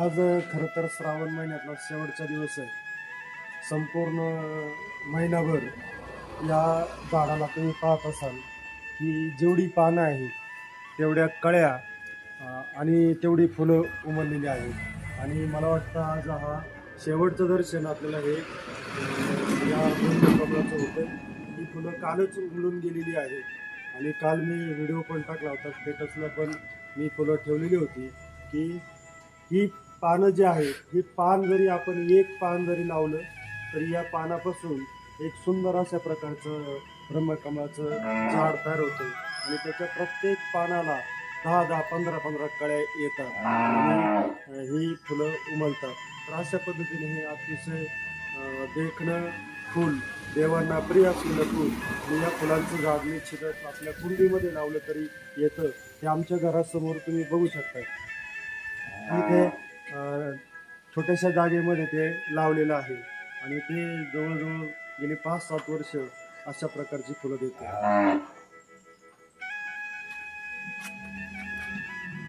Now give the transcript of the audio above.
आज खरं तर श्रावण महिन्यातला शेवटचा दिवस आहे संपूर्ण महिनाभर या झाडाला तुम्ही पाहत असाल की जेवढी पानं आहेत तेवढ्या कळ्या आणि तेवढी फुलं उमललेली आहेत. आणि मला वाटतं आज हा शेवटचं दर्शन आपल्याला हे या दोन होतं. ही फुलं कालच उघडून गेलेली आहेत. आणि काल मी व्हिडिओ पण टाकला होता स्टेटसला पण मी फुलं ठेवलेली होती की ही पानं जी आहेत ही पान जरी आपण एक पान जरी लावलं तरी या पानापासून एक सुंदर अशा प्रकारचं ब्रह्मकमळाचं झाड तयार होतं. आणि त्याच्या प्रत्येक पानाला दहा दहा पंधरा पंधरा कळ्या येतात. आणि ही फुलं उमलतात. तर अशा पद्धतीने हे अतिशय देखणं फूल देवांना प्रिय असलेलं फूल. आणि या फुलांचं झाड निश्चितच आपल्या कुंडीमध्ये लावलं तरी येतं. हे आमच्या घरासमोर तुम्ही बघू शकता. इथे छोट्याशा जागेमध्ये ते लावलेलं आहे. आणि ते जवळजवळ गेली पाच सात वर्ष अशा प्रकारची फुलं देते.